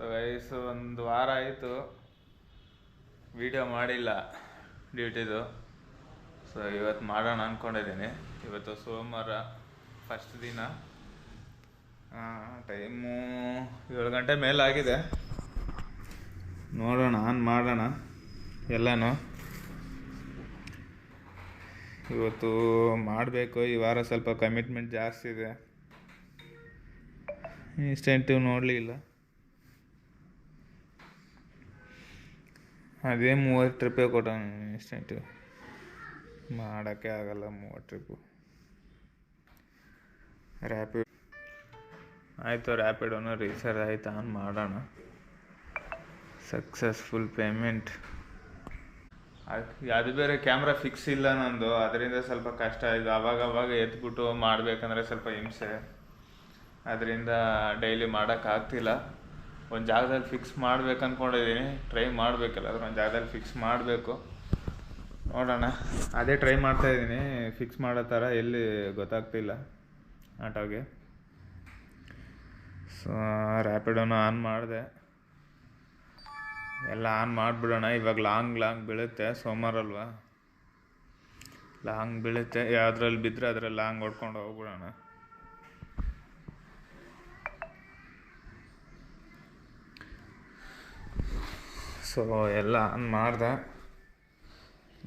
So guys ಒಂದು ವಾರ ಆಯಿತು. ವಿಡಿಯೋ ಮಾಡಿಲ್ಲ ಡ್ಯೂಟಿದು ಸೊ ಇವತ್ತು ಮಾಡೋಣ ಅಂದ್ಕೊಂಡಿದ್ದೀನಿ ಇವತ್ತು ಸೋಮವಾರ ಫಸ್ಟ್ ದಿನ. ಟೈಮು ಏಳು ಗಂಟೆ ಮೇಲೆ ಆಗಿದೆ ನೋಡೋಣ, ಆನ್ ಮಾಡೋಣ ಎಲ್ಲನೂ. ಇವತ್ತು ಮಾಡಬೇಕು. ಈ ವಾರ ಸ್ವಲ್ಪ ಕಮಿಟ್ಮೆಂಟ್ ಜಾಸ್ತಿ ಇದೆ. ಇನ್ಸ್ಟೆಂಟಿವ್ ನೋಡಲಿಲ್ಲ. ಅದೇ ಮೂವತ್ತು ಟ್ರಿಪ್ಪೇ ಕೊಟ್ಟವನು ಇನ್ಸ್ಟೆಂಟು ಮಾಡೋಕ್ಕೆ ಆಗಲ್ಲ ಮೂವತ್ತು ಟ್ರಿಪ್ಪು ರ್ಯಾಪಿಡ್ ಆಯಿತು ರ್ಯಾಪಿಡೋನು ರೀಚಾರ್ಜ್ ಆಯ್ತು, ಆನ್ ಮಾಡೋಣ. ಸಕ್ಸಸ್ಫುಲ್ ಪೇಮೆಂಟ್ ಅದು ಬೇರೆ ಕ್ಯಾಮ್ರಾ ಫಿಕ್ಸ್ ಇಲ್ಲ ನಂದು. ಅದರಿಂದ ಸ್ವಲ್ಪ ಕಷ್ಟ ಇದೆ ಅವಾಗ ಅವಾಗ ಎತ್ಬಿಟ್ಟು ಮಾಡಬೇಕಂದ್ರೆ ಸ್ವಲ್ಪ ಹಿಂಸೆ. ಅದರಿಂದ ಡೈಲಿ ಮಾಡೋಕ್ಕಾಗ್ತಿಲ್ಲ ಒಂದು ಜಾಗದಲ್ಲಿ ಫಿಕ್ಸ್ ಮಾಡ್ಬೇಕು ಅಂದ್ಕೊಂಡಿದ್ದೀನಿ ಟ್ರೈ ಮಾಡಬೇಕಲ್ಲ ಅದ್ರ ಒಂದು ಜಾಗದಲ್ಲಿ ಫಿಕ್ಸ್ ಮಾಡಬೇಕು. ನೋಡೋಣ. ಅದೇ ಟ್ರೈ ಮಾಡ್ತಾ ಇದ್ದೀನಿ ಫಿಕ್ಸ್ ಮಾಡೋ ಥರ ಎಲ್ಲಿ ಗೊತ್ತಾಗ್ತಿಲ್ಲ ಆಟೋಗೆ. ಸೊ ರ್ಯಾಪಿಡೋನು ಆನ್ ಮಾಡಿದೆ. ಎಲ್ಲ ಆನ್ ಮಾಡಿಬಿಡೋಣ. ಇವಾಗ ಲಾಂಗ್ ಲಾಂಗ್ ಬೀಳುತ್ತೆ. ಸೋಮವಾರ ಅಲ್ವಾ? ಲಾಂಗ್ ಬೀಳುತ್ತೆ. ಯಾವುದ್ರಲ್ಲಿ ಬಿದ್ದರೆ ಅದರಲ್ಲಿ ಲಾಂಗ್ ಹೊಡ್ಕೊಂಡು ಹೋಗ್ಬಿಡೋಣ. ಸೊ ಎಲ್ಲ ಮಾಡಿದೆ.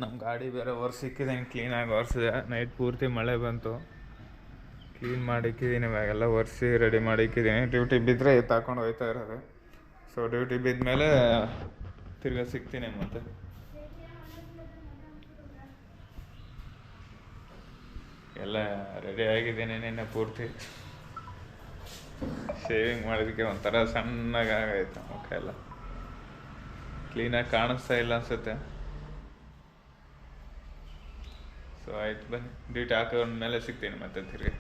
ನಮ್ಮ ಗಾಡಿ ಬೇರೆ ಒರೆಸಿಕ್ಕಿದ್ದೀನಿ ಕ್ಲೀನಾಗಿ ಒರೆಸಿದೆ ನೈಟ್ ಪೂರ್ತಿ ಮಳೆ ಬಂತು. ಕ್ಲೀನ್ ಮಾಡಿಕ್ಕಿದ್ದೀನಿ ಇವಾಗೆಲ್ಲ ಒರೆಸಿ ರೆಡಿ ಮಾಡಿಕ್ಕಿದ್ದೀನಿ ಡ್ಯೂಟಿ ಬಿದ್ದರೆ ತಾಕೊಂಡು ಹೋಯ್ತಾ ಇರೋದು. ಸೊ ಡ್ಯೂಟಿ ಬಿದ್ದ ಮೇಲೆ ತಿರ್ಗಾ ಸಿಗ್ತೀನಿ ಮತ್ತೆ. ಎಲ್ಲ ರೆಡಿ ಆಗಿದ್ದೀನಿ ನಿನ್ನೆ ಪೂರ್ತಿ. ಶೇವಿಂಗ್ ಮಾಡೋದಕ್ಕೆ ಒಂಥರ ಸಣ್ಣಗಾಗೈತೆ ಮುಖ ಎಲ್ಲ. ಕ್ಲೀನಾಗಿ ಕಾಣಿಸ್ತಾ ಇಲ್ಲ ಅನ್ಸುತ್ತೆ. ಸೊ ಆಯ್ತು ಬನ್ನಿ. ಡ್ಯೂಟಿ ಮೇಲೆ ಸಿಗ್ತೀನಿ ಮತ್ತೆ ತಿರ್ಗಿ.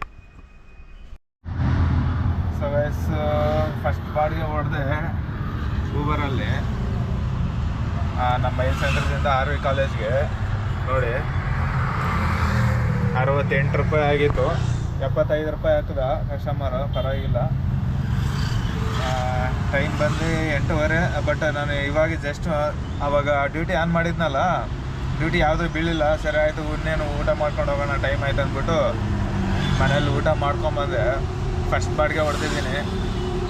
ಸೊ ವಯಸ್ ಫಸ್ಟ್ ಬಾಡಿಗೆ ಹೊಡೆದೆ ಊಬರಲ್ಲಿ ನಮ್ಮ ಮೈಲ್ ಸೆಂಟರ್ದಿಂದ ಆರ್ ವಿ ಕಾಲೇಜ್ಗೆ ನೋಡಿ. ಅರವತ್ತೆಂಟು ರೂಪಾಯಿ ಆಗಿತ್ತು. ಎಪ್ಪತ್ತೈದು ರೂಪಾಯಿ ಹಾಕಿದ ಕಸ್ಟಮರ್ ಪರವಾಗಿಲ್ಲ. ಟೈಮ್ ಬಂದು ಎಂಟೂವರೆ ಬಟ್ ನಾನು ಇವಾಗ ಜಸ್ಟ್ ಅವಾಗ ಡ್ಯೂಟಿ ಆನ್ ಮಾಡಿದ್ನಲ್ಲ ಡ್ಯೂಟಿ ಯಾವುದೂ ಬೀಳಿಲ್ಲ, ಸರಿ ಆಯಿತು, ಇನ್ನೇನು ಊಟ ಮಾಡ್ಕೊಂಡು ಹೋಗೋಣ ಟೈಮ್ ಆಯ್ತು ಅಂದ್ಬಿಟ್ಟು ಮನೇಲಿ ಊಟ ಮಾಡ್ಕೊಂಬಂದೆ ಫಸ್ಟ್ ಬಾಡಿಗೆ ಹೊಡೆದಿದ್ದೀನಿ.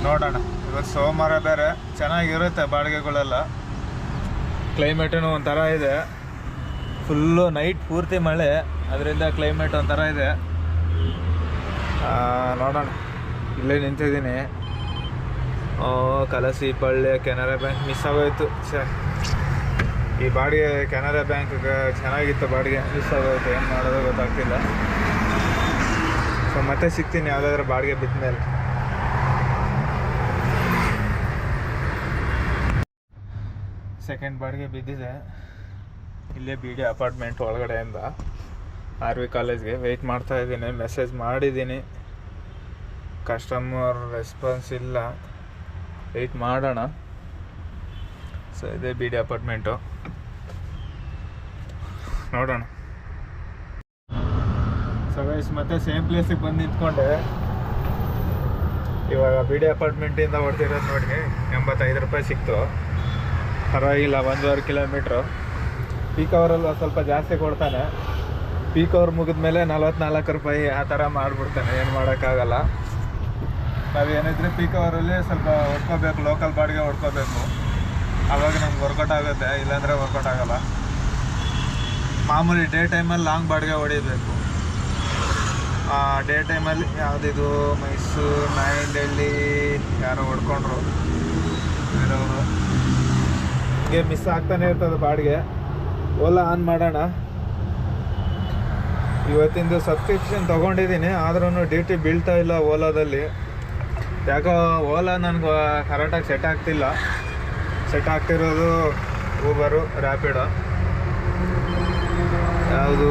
ನೋಡೋಣ, ಇವತ್ತು ಸೋಮವಾರ ಬೇರೆ, ಚೆನ್ನಾಗಿರುತ್ತೆ ಬಾಡಿಗೆಗಳೆಲ್ಲ. ಕ್ಲೈಮೇಟೂ ಒಂಥರ ಇದೆ. ಫುಲ್ಲು ನೈಟ್ ಪೂರ್ತಿ ಮಳೆ, ಅದರಿಂದ ಕ್ಲೈಮೇಟ್ ಒಂಥರ ಇದೆ. ನೋಡೋಣ. ಇಲ್ಲೇ ನಿಂತಿದ್ದೀನಿ. ಕಲಸಿ ಕೆನರಾ ಬ್ಯಾಂಕ್ ಮಿಸ್ ಆಗೋಯ್ತು. ಛೇ, ಈ ಬಾಡಿಗೆ ಕೆನರಾ ಬ್ಯಾಂಕ್ಗೆ ಚೆನ್ನಾಗಿತ್ತು ಬಾಡಿಗೆ. ಮಿಸ್ ಆಗೋಯ್ತು, ಏನು ಮಾಡೋದು ಗೊತ್ತಾಗ್ತಿಲ್ಲ. ಸೊ ಮತ್ತೆ ಸಿಗ್ತೀನಿ ಯಾವುದಾದ್ರೂ ಬಾಡಿಗೆ ಬಿದ್ದ ಮೇಲೆ ಸೆಕೆಂಡ್ ಬಾಡಿಗೆ ಬಿದ್ದಿದೆ. ಇಲ್ಲೇ ಬಿ ಡಿ ಅಪಾರ್ಟ್ಮೆಂಟ್ ಒಳಗಡೆಯಿಂದ ಆರ್ ವಿ ಕಾಲೇಜ್ಗೆ ವೆಯ್ಟ್ ಮಾಡ್ತಾ ಇದ್ದೀನಿ. ಮೆಸೇಜ್ ಮಾಡಿದ್ದೀನಿ. ಕಸ್ಟಮರ್ ರೆಸ್ಪಾನ್ಸ್ ಇಲ್ಲ. ವೆಯ್ಟ್ ಮಾಡೋಣ. ಸೊ ಇದೇ ಬಿ ಡಿ ಅಪಾರ್ಟ್ಮೆಂಟು ನೋಡೋಣ. ಸೊ ಗೈಸ್ ಮತ್ತೆ ಸೇಮ್ ಪ್ಲೇಸಿಗೆ ಬಂದು ನಿಂತ್ಕೊಂಡೆ. ಇವಾಗ ಬಿ ಡಿ ಅಪಾರ್ಟ್ಮೆಂಟಿಂದ ಹೊಡೆದಿರೋದು ನೋಡಿ, ಎಂಬತ್ತೈದು ರೂಪಾಯಿ ಸಿಕ್ತು. ಪರವಾಗಿಲ್ಲ, ಒಂದೂವರೆ ಕಿಲೋಮೀಟ್ರು ಪೀಕ್ ಅವರಲ್ಲಿ ಸ್ವಲ್ಪ ಜಾಸ್ತಿ ಕೊಡ್ತಾನೆ. ಪೀಕ್ ಮುಗಿದ ಮುಗಿದ್ಮೇಲೆ ನಲ್ವತ್ನಾಲ್ಕು ರೂಪಾಯಿ ಆ ಥರ ಮಾಡಿಬಿಡ್ತಾನೆ. ಏನು ಮಾಡೋಕ್ಕಾಗಲ್ಲ. ನಾವೇನಿದ್ರೆ ಪೀಕ್ ಅವರಲ್ಲಿ ಸ್ವಲ್ಪ ಹೊಡ್ಕೋಬೇಕು ಲೋಕಲ್ ಬಾಡಿಗೆ ಹೊಡ್ಕೋಬೇಕು. ಅವಾಗ ನಮ್ಗೆ ವರ್ಕೌಟ್ ಆಗುತ್ತೆ, ಇಲ್ಲಾಂದರೆ ವರ್ಕೌಟ್ ಆಗಲ್ಲ. ಮಾಮೂಲಿ ಡೇ ಟೈಮಲ್ಲಿ ಲಾಂಗ್ ಬಾಡಿಗೆ ಹೊಡಿಬೇಕು. ಡೇ ಟೈಮಲ್ಲಿ ಯಾವುದಿದು ಮೈಸೂರು ನಾಯಿಂದಲ್ಲಿ ಯಾರೋ ಹೊಡ್ಕೊಂಡ್ರು. ಬೇರೆಯವರು ಹೀಗೆ ಮಿಸ್ ಆಗ್ತಾನೆ ಇರ್ತದೆ ಬಾಡಿಗೆ. ಓಲಾ ಆನ್ ಮಾಡೋಣ. ಇವತ್ತಿಂದು ಸಬ್ಸ್ಕ್ರಿಪ್ಷನ್ ತೊಗೊಂಡಿದ್ದೀನಿ ಆದ್ರೂ ಡ್ಯೂಟಿ ಬೀಳ್ತಾ ಇಲ್ಲ ಓಲಾದಲ್ಲಿ. ಯಾಕೋ ಓಲಾ ನನಗೆ ಕರೆಕ್ಟಾಗಿ ಸೆಟ್ ಆಗ್ತಿಲ್ಲ. ಸೆಟ್ ಆಗ್ತಿರೋದು ಊಬರು ರ್ಯಾಪಿಡೋ ಯಾವುದು?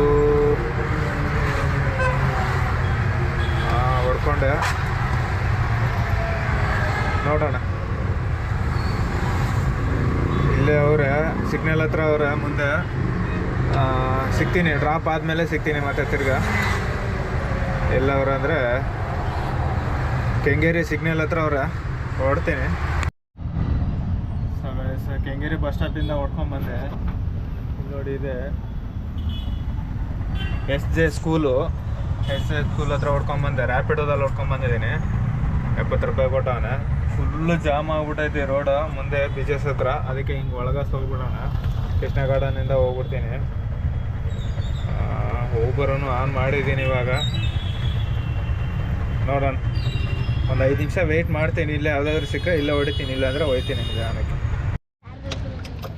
ಹೊಡ್ಕೊಂಡೆ. ನೋಡೋಣ. ಇಲ್ಲೇ ಅವರೇ ಸಿಗ್ನಲ್ ಹತ್ರ ಅವರೇ, ಮುಂದೆ. ಸಿಗ್ತೀನಿ ಡ್ರಾಪ್ ಆದಮೇಲೆ ಸಿಗ್ತೀನಿ ಮತ್ತೆ ತಿರ್ಗ. ಎಲ್ಲವ್ರು ಅಂದರೆ ಕೆಂಗೇರಿ ಸಿಗ್ನಲ್ ಹತ್ರ ಅವ್ರ ಹೊಡ್ತೀನಿ ಕೆಂಗೇರಿ ಬಸ್ ಸ್ಟಾಪಿಂದ ಹೊಡ್ಕೊಂಡ್ಬಂದೆ ನೋಡಿ ಇದೆ. S J school S J school ಹತ್ರ ಹೊಡ್ಕೊಂಡ್ಬಂದೆ ರ್ಯಾಪಿಡೋದಲ್ಲಿ ಹೊಡ್ಕೊಂಡ್ ಬಂದಿದ್ದೀನಿ. ಎಪ್ಪತ್ತು ರೂಪಾಯಿ ಕೊಟ್ಟವನ. ಫುಲ್ಲು ಜಾಮ್ ಆಗ್ಬಿಟ್ಟೈತಿ ರೋಡ್ ಮುಂದೆ ಬೀಚಸ್ ಹತ್ರ. ಅದಕ್ಕೆ ಹಿಂಗೆ ಒಳಗಸ್ ಹೋಗ್ಬಿಡೋಣ ಕೃಷ್ಣ ಗಾರ್ಡನಿಂದ ಹೋಗ್ಬಿಡ್ತೀನಿ. ಊಬರನ್ನು ಆನ್ ಮಾಡಿದ್ದೀನಿ ಇವಾಗ. ನೋಡೋಣ. ಒಂದು ಐದು ನಿಮಿಷ ವೆಯ್ಟ್ ಮಾಡ್ತೀನಿ, ಇಲ್ಲೇ ಯಾವುದಾದ್ರೂ ಸಿಕ್ಕರೆ ಇಲ್ಲೇ ಹೊಡಿತೀನಿ ಇಲ್ಲ ಅಂದರೆ ಹೋಯ್ತೀನಿ ನಿಧಾನಕ್ಕೆ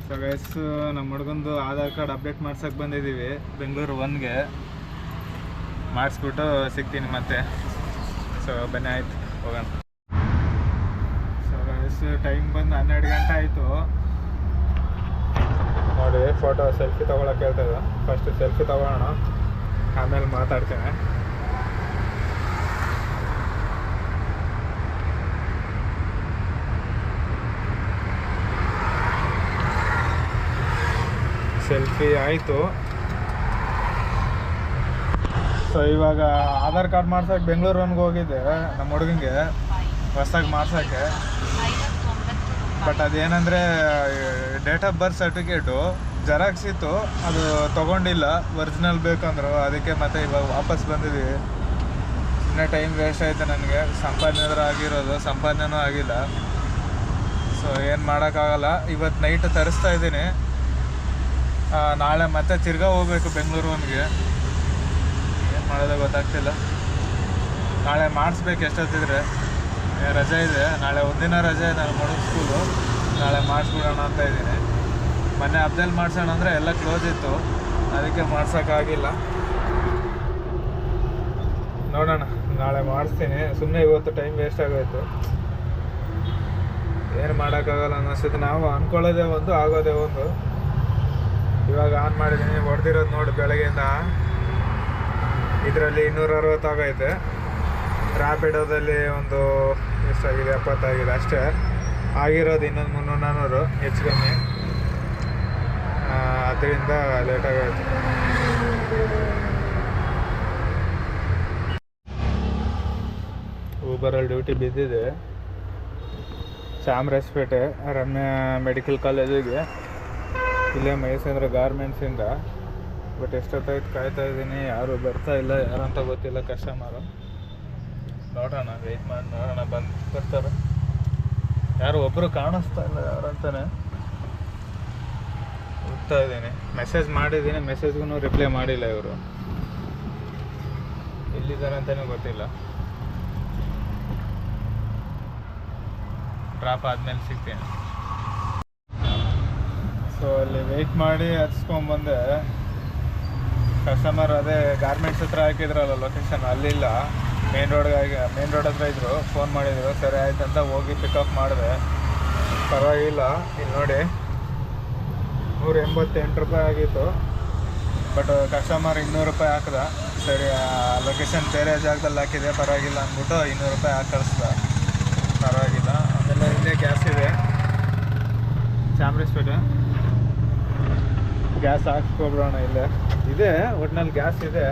ಸೊ ಗೈಸ್ ನಮ್ಮ ಹುಡುಗಂದು ಆಧಾರ್ ಕಾರ್ಡ್ ಅಪ್ಡೇಟ್ ಮಾಡ್ಸೋಕೆ ಬಂದಿದ್ದೀವಿ ಬೆಂಗಳೂರು ಒನ್ಗೆ ಮಾಡಿಸ್ಬಿಟ್ಟು ಸಿಗ್ತೀನಿ ಮತ್ತೆ. ಸೊ ಬನ್ನಿ, ಆಯ್ತು, ಹೋಗೋಣ. ಸೊ ಗೈಸ್ ಟೈಮ್ ಬಂದು ಹನ್ನೆರಡು ಗಂಟೆ ಆಯಿತು. ನೋಡಿ ಫೋಟೋ ಸೆಲ್ಫಿ ತೊಗೊಳಕ್ಕೆ ಹೇಳ್ತದೆ ಫಸ್ಟ್ ಸೆಲ್ಫಿ ತೊಗೊಳೋಣ. ಆಮೇಲೆ ಮಾತಾಡ್ತೇನೆ. ಸೆಲ್ಫಿ ಆಯಿತು. ಸೊ ಇವಾಗ ಆಧಾರ್ ಕಾರ್ಡ್ ಮಾಡ್ಸಕ್ಕೆ ಬೆಂಗಳೂರಿಗೆ ಹೋಗಿದ್ದೆ, ನಮ್ಮ ಹುಡುಗಂಗೆ. ಹೊಸ್ದಾಗಿ ಮಾಡ್ಸೋಕ್ಕೆ. But ಅದೇನಂದರೆ date of birth certificate xerox ಇತ್ತು, ಅದು ತೊಗೊಂಡಿಲ್ಲ ಒರಿಜಿನಲ್ ಬೇಕಂದ್ರು. ಅದಕ್ಕೆ ಮತ್ತೆ ಇವಾಗ ವಾಪಸ್ ಬಂದಿದ್ದೀವಿ ಸುಮ್ಮನೆ ಟೈಮ್ ವೇಸ್ಟ್ ಆಯಿತು ನನಗೆ. ಸಂಪಾದನೆ ಆಗಿರೋದು, ಸಂಪಾದನೆನೂ ಆಗಿಲ್ಲ. ಸೊ ಏನು ಮಾಡೋಕ್ಕಾಗಲ್ಲ. ಇವತ್ತು ನೈಟ್ ತರಿಸ್ತಾ ಇದ್ದೀನಿ. ನಾಳೆ ಮತ್ತೆ ತಿರ್ಗಾ ಹೋಗ್ಬೇಕು ಬೆಂಗಳೂರಿಗೆ ಏನು ಮಾಡೋದು ಗೊತ್ತಾಗ್ತಿಲ್ಲ. ನಾಳೆ ಮಾಡಿಸ್ಬೇಕು ಎಷ್ಟೊತ್ತಿದ್ರೆ. ರಜೆ ಇದೆ. ನಾಳೆ ಒಂದಿನ ರಜೆ ಇದೆ ನಾನು ಮಡುಗ ಸ್ಕೂಲು. ನಾಳೆ ಮಾಡಿಸ್ಬಿಡೋಣ ಅಂತ ಇದ್ದೀನಿ. ಮೊನ್ನೆ ಹಬ್ಬದಲ್ಲಿ ಮಾಡ್ಸೋಣ ಅಂದರೆ ಎಲ್ಲ ಕ್ಲೋಸ್ ಇತ್ತು. ಅದಕ್ಕೆ ಮಾಡ್ಸೋಕ್ಕಾಗಿಲ್ಲ. ನೋಡೋಣ. ನಾಳೆ ಮಾಡಿಸ್ತೀನಿ. ಸುಮ್ಮನೆ ಇವತ್ತು ಟೈಮ್ ವೇಸ್ಟ್ ಆಗೋಯ್ತು. ಏನು ಮಾಡೋಕ್ಕಾಗಲ್ಲ ಅನ್ನಿಸ್ತದೆ. ನಾವು ಅಂದ್ಕೊಳ್ಳೋದೇ ಒಂದು, ಆಗೋದೇ ಒಂದು. ಇವಾಗ ಆನ್ ಮಾಡಿದ್ದೀನಿ, ಹೊಡೆದಿರೋದು ನೋಡಿ ಬೆಳಗ್ಗೆಯಿಂದ. ಇದರಲ್ಲಿ ಇನ್ನೂರ ಅರವತ್ತು ಆಗೈತೆ. ರ್ಯಾಪಿಡೋದಲ್ಲಿ ಒಂದು ಎಷ್ಟಾಗಿದೆ, ಎಪ್ಪತ್ತಾಗಿದೆ ಅಷ್ಟೇ. ಆಗಿರೋದು ಇನ್ನೊಂದು ಮುನ್ನೂರು ನಾನ್ನೂರು ಹೆಚ್ಚು ಕಮ್ಮಿ ಅದರಿಂದ ಲೇಟಾಗೈತೆ ಊಬರಲ್ಲಿ ಡ್ಯೂಟಿ ಬಿದ್ದಿದೆ. ಚಾಮರಾಜಪೇಟೆ, ರಮ್ಯಾ ಮೆಡಿಕಲ್ ಕಾಲೇಜಿಗೆ ಇಲ್ಲೇ ಮಹೇಶೇಂದ್ರ ಗಾರ್ಮೆಂಟ್ಸಿಂದ ಬಟ್ ಎಷ್ಟೊತ್ತಾಯ್ತು ಕಾಯ್ತಾ ಇದ್ದೀನಿ, ಯಾರು ಬರ್ತಾ ಇಲ್ಲ, ಯಾರಂತ ಗೊತ್ತಿಲ್ಲ ಕಸ್ಟಮರು ನೋಡೋಣ ವೆಯ್ಟ್ ಮಾಡಿ, ನೋಡೋಣ, ಬಂದು ಬರ್ತಾರೆ. ಯಾರು ಒಬ್ಬರು ಕಾಣಿಸ್ತಾ ಇಲ್ಲ ಯಾರಂತಾನೆ. ಹೋಗ್ತಾ ಇದ್ದೀನಿ. ಮೆಸೇಜ್ ಮಾಡಿದ್ದೀನಿ ಮೆಸೇಜ್ಗೂ ರಿಪ್ಲೈ ಮಾಡಿಲ್ಲ ಇವರು. ಎಲ್ಲಿದ್ದಾರೆ ಅಂತಲೇ ಗೊತ್ತಿಲ್ಲ. ಡ್ರಾಪ್ ಆದಮೇಲೆ ಸಿಗ್ತೀನಿ. ಸೊ ಅಲ್ಲಿ ವೆಯ್ಟ್ ಮಾಡಿ ಹರಿಸ್ಕೊಂಬಂದೆ ಕಸ್ಟಮರ್ ಅದೇ ಗಾರ್ಮೆಂಟ್ಸ್ ಹತ್ರ ಹಾಕಿದ್ರಲ್ಲ ಲೊಕೇಶನ್ ಅಲ್ಲಿಲ್ಲ. ಮೇನ್ ರೋಡ್ಗೆ ಮೇನ್ ರೋಡ್ ಹತ್ರ ಇದ್ರು. ಫೋನ್ ಮಾಡಿದ್ರು, ಸರಿ ಆಯ್ತು ಅಂತ ಹೋಗಿ ಪಿಕಪ್ ಮಾಡಿದೆ. ಪರವಾಗಿಲ್ಲ, ಇಲ್ಲಿ ನೋಡಿ. ನೂರ ಎಂಬತ್ತೆಂಟು ರೂಪಾಯಿ ಆಗಿತ್ತು. ಬಟ್ ಕಸ್ಟಮರ್ ಇನ್ನೂರು ರೂಪಾಯಿ ಹಾಕ್ದ. ಸರಿ ಲೊಕೇಶನ್ ಬೇರೆ ಜಾಗದಲ್ಲಿ ಹಾಕಿದೆ, ಪರವಾಗಿಲ್ಲ ಅಂದ್ಬಿಟ್ಟು ಇನ್ನೂರು ರೂಪಾಯಿ ಹಾಕಿ ಕಳಿಸ್ದ ಪರವಾಗಿಲ್ಲ. ಆಮೇಲೆ ಇಲ್ಲೇ ಗ್ಯಾಸ್ ಇದೆ. ಚಾಮರಾಜಪೇಟೆ ಗ್ಯಾಸ್ ಹಾಕ್ಸ್ಕೊಬಿಡೋಣ ಇಲ್ಲೇ. ಇದೆ, ಒಟ್ನಲ್ಲಿ ಗ್ಯಾಸ್ ಇದೆ.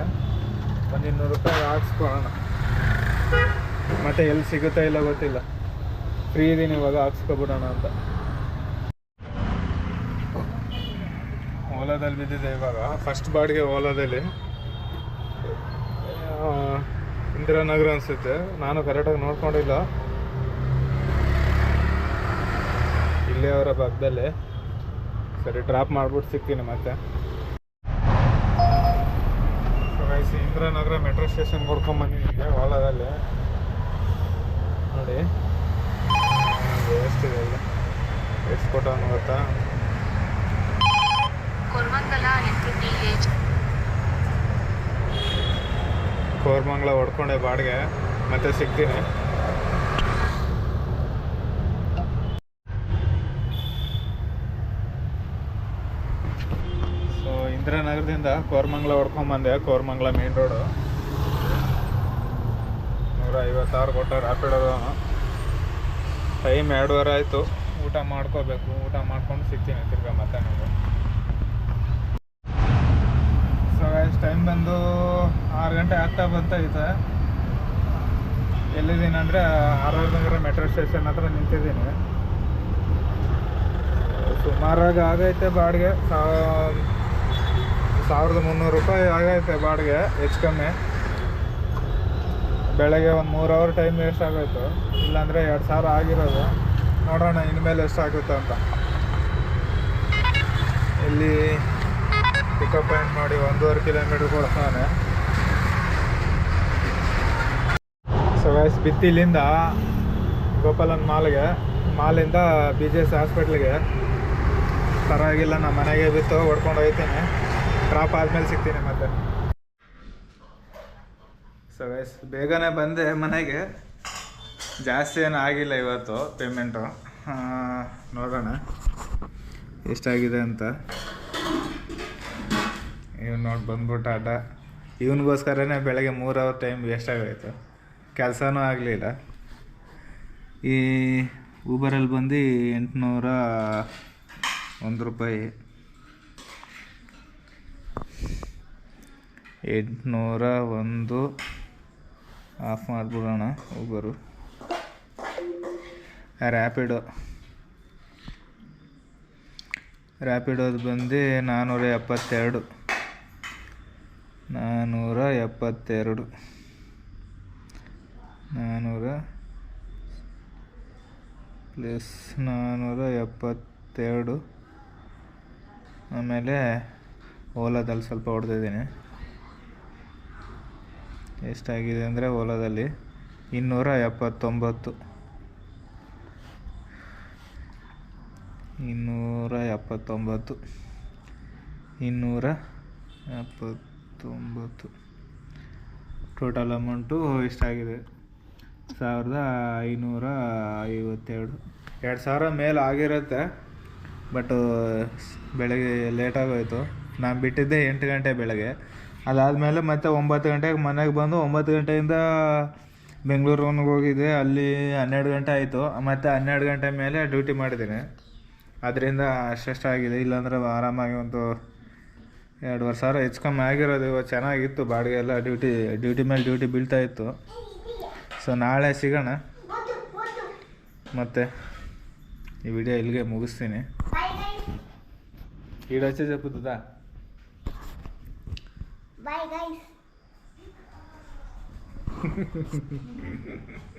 ಒಂದು ಇನ್ನೂರು ರೂಪಾಯಿ ಹಾಕ್ಸ್ಕೊಳೋಣ ಮತ್ತೆ ಎಲ್ಲಿ ಸಿಗುತ್ತಾ ಇಲ್ಲ ಗೊತ್ತಿಲ್ಲ. ಫ್ರೀ ಇದೀನಿ ಇವಾಗ, ಹಾಕ್ಸ್ಕೊಬಿಡೋಣ ಅಂತ. ಓಲಾದಲ್ಲಿ ಬಿದ್ದಿದೆ ಇವಾಗ ಫಸ್ಟ್ ಬಾಡಿಗೆ ಓಲಾದಲ್ಲಿ. ಇಂದಿರಾನಗರ ಅನಿಸುತ್ತೆ. ನಾನು ಕರೆಕ್ಟಾಗಿ ನೋಡ್ಕೊಂಡಿಲ್ಲ. ಇಲ್ಲೇ ಅವರ ಪಕ್ಕದಲ್ಲೇ. ಸರಿ ಡ್ರಾಪ್ ಮಾಡ್ಬಿಟ್ಟು ಸಿಗ್ತೀನಿ ಮತ್ತೆ. ಇಂದ್ರನಗರ ಮೆಟ್ರೋ ಸ್ಟೇಷನ್ ಕೊಡ್ಕೊಂಬಂದಿದ್ದೀನಿ ವಾಲದಲ್ಲಿ ನೋಡಿ. ಎಷ್ಟಿದೆ ಇಲ್ಲಿ ಎಷ್ಟು ಕೊಟ್ಟವನು ಗೊತ್ತಾ? ಕೋರ್ಮಂಗ್ಲ ಹೊಡ್ಕೊಂಡೆ ಬಾಡಿಗೆ ಮತ್ತೆ ಸಿಗ್ತೀನಿ ಸೊ ಇಂದಿರಾನಗರದಿಂದ ಕೋರ್ಮಂಗ್ಲ ಹೊಡ್ಕೊಂಬಂದೆ, ಕೋರ್ಮಂಗ್ಲ ಮೇನ್ ರೋಡು ನೂರ ಐವತ್ತಾರು ಕೊಟ್ಟ ರ್ಯಾಪಿಡೋದು ಟೈಮ್ ಎರಡೂವರೆ ಆಯಿತು. ಊಟ ಮಾಡ್ಕೋಬೇಕು. ಊಟ ಮಾಡ್ಕೊಂಡು ಸಿಗ್ತೀನಿ ತಿರ್ಗಾ ಮತ್ತೆ ನಾವು ಸೊ ಎಷ್ಟು ಟೈಮ್ ಬಂದು ಆರು ಗಂಟೆ ಆಗ್ತಾ ಬಂತೈತೆ ಎಲ್ಲಿದ್ದೀನಿ ಅಂದರೆ ಆರ್ ನಗರ ಮೆಟ್ರೋ ಸ್ಟೇಷನ್ ಹತ್ರ ನಿಂತಿದ್ದೀನಿ. ಸುಮಾರಾಗಿ ಆಗೈತೆ ಬಾಡಿಗೆ. ಸಾವ್- ಸಾವಿರದ ಮುನ್ನೂರು ರೂಪಾಯಿ ಆಗೈತೆ ಬಾಡಿಗೆ, ಹೆಚ್ಚು ಕಮ್ಮಿ. ಬೆಳಗ್ಗೆ ಒಂದು ಮೂರು ಅವರ್ ಟೈಮ್ ವೇಸ್ಟ್ ಆಗೋಯ್ತು. ಇಲ್ಲಾಂದರೆ ಎರಡು ಸಾವಿರ ಆಗಿರೋದು. ನೋಡೋಣ, ಇನ್ಮೇಲೆ ಎಷ್ಟು ಆಗುತ್ತೆ ಅಂತ. ಇಲ್ಲಿ ಪಿಕಪ್ ಪಾಯಿಂಟ್ ಮಾಡಿ ಒಂದೂವರೆ ಕಿಲೋಮೀಟ್ರ್ ಕೊಡ್ತಾನೆ. ಸೊ ಗೈಸ್ ಬಿತ್ತಿಲಿಂದ ಗೋಪಾಲನ್ ಮಾಲ್ಗೆ, ಮಾಲಿಂದ ಬಿ ಜಿ ಎಸ್ ಹಾಸ್ಪಿಟ್ಲಿಗೆ ಪರವಾಗಿಲ್ಲ ನಮ್ಮ ಮನೆಗೆ ಬಿತ್ತು, ಹೊಡ್ಕೊಂಡು ಹೋಗ್ತೀನಿ ಡ್ರಾಪ್ ಆದಮೇಲೆ ಸಿಗ್ತೀನಿ ಮತ್ತೆ. ಸೊ ಗೈಸ್ ಬೇಗನೆ ಬಂದೆ ಮನೆಗೆ. ಜಾಸ್ತಿ ಏನು ಆಗಿಲ್ಲ ಇವತ್ತು ಪೇಮೆಂಟು ನೋಡೋಣ. ಎಷ್ಟಾಗಿದೆ ಅಂತ. ಇವ್ನು ನೋಡಿ ಬಂದ್ಬಿಟ್ಟ ಅಡ್ಡ. ಇವನಿಗೋಸ್ಕರನೇ ಬೆಳಗ್ಗೆ ಮೂರು ಅವರ್ ಟೈಮ್ ವೇಸ್ಟ್ ಆಗೋಯ್ತು. ಕೆಲಸನೂ ಆಗಲಿಲ್ಲ. ಈ ಊಬರಲ್ಲಿ ಬಂದು ಎಂಟುನೂರ ಒಂದು ರೂಪಾಯಿ. ಎಂಟುನೂರ ಒಂದು. ಆಫ್ ಮಾಡಿಬಿಡೋಣ, ಒಬ್ಬರು. ರ್ಯಾಪಿಡೋ ರ್ಯಾಪಿಡೋದು ಬಂದು ನಾನ್ನೂರ ಎಪ್ಪತ್ತೆರಡು. ನಾನ್ನೂರ ಎಪ್ಪತ್ತೆರಡು. ನಾನ್ನೂರ ಪ್ಲಸ್ ನಾನ್ನೂರ ಎಪ್ಪತ್ತೆರಡು. ಆಮೇಲೆ ಓಲಾದಲ್ಲಿ ಸ್ವಲ್ಪ ಹೊಡೆದಿದ್ದೀನಿ. ಎಷ್ಟಾಗಿದೆ ಅಂದರೆ ಹೊಲದಲ್ಲಿ? ಇನ್ನೂರ ಎಪ್ಪತ್ತೊಂಬತ್ತು ಇನ್ನೂರ ಎಪ್ಪತ್ತೊಂಬತ್ತು ಇನ್ನೂರ ಎಪ್ಪತ್ತೊಂಬತ್ತು ಟೋಟಲ್ ಅಮೌಂಟು ಇಷ್ಟಾಗಿದೆ ಸಾವಿರದ ಐನೂರ ಐವತ್ತೆರಡು ಎರಡು ಸಾವಿರ ಮೇಲೆ ಆಗಿರುತ್ತೆ ಬಟ್ ಬೆಳಗ್ಗೆ ಲೇಟಾಗೋಯಿತು ನಾನು ಬಿಟ್ಟಿದ್ದೆ ಎಂಟು ಗಂಟೆ ಬೆಳಗ್ಗೆ. ಅದಾದಮೇಲೆ ಮತ್ತೆ ಒಂಬತ್ತು ಗಂಟೆಗೆ ಮನೆಗೆ ಬಂದು ಒಂಬತ್ತು ಗಂಟೆಯಿಂದ ಬೆಂಗಳೂರಿಗೆ ಹೋಗಿದ್ದೆ. ಅಲ್ಲಿ ಹನ್ನೆರಡು ಗಂಟೆ ಆಯಿತು. ಮತ್ತೆ ಹನ್ನೆರಡು ಗಂಟೆ ಮೇಲೆ ಡ್ಯೂಟಿ ಮಾಡಿದ್ದೀನಿ. ಅದರಿಂದ ಅಷ್ಟೆಷ್ಟು ಆಗಿದೆ. ಇಲ್ಲಾಂದ್ರೆ ಆರಾಮಾಗಿ ಒಂದು ಎರಡುವರೆ ಸಾವಿರ ಹೆಚ್ಚು ಕಮ್ಮಿ ಆಗಿರೋದು. ಇವಾಗ ಚೆನ್ನಾಗಿತ್ತು. ಬಾಡಿಗೆ ಎಲ್ಲ ಡ್ಯೂಟಿ ಡ್ಯೂಟಿ ಮೇಲೆ ಡ್ಯೂಟಿ ಬೀಳ್ತಾ ಇತ್ತು. ಸೊ ನಾಳೆ ಸಿಗೋಣ. ಮತ್ತೆ ಈ ವಿಡಿಯೋ ಇಲ್ಲಿಗೆ ಮುಗಿಸ್ತೀನಿ. ಈಡಚ್ಚೆ ಜಪ್ಪುತ್ತದಾ Bye guys.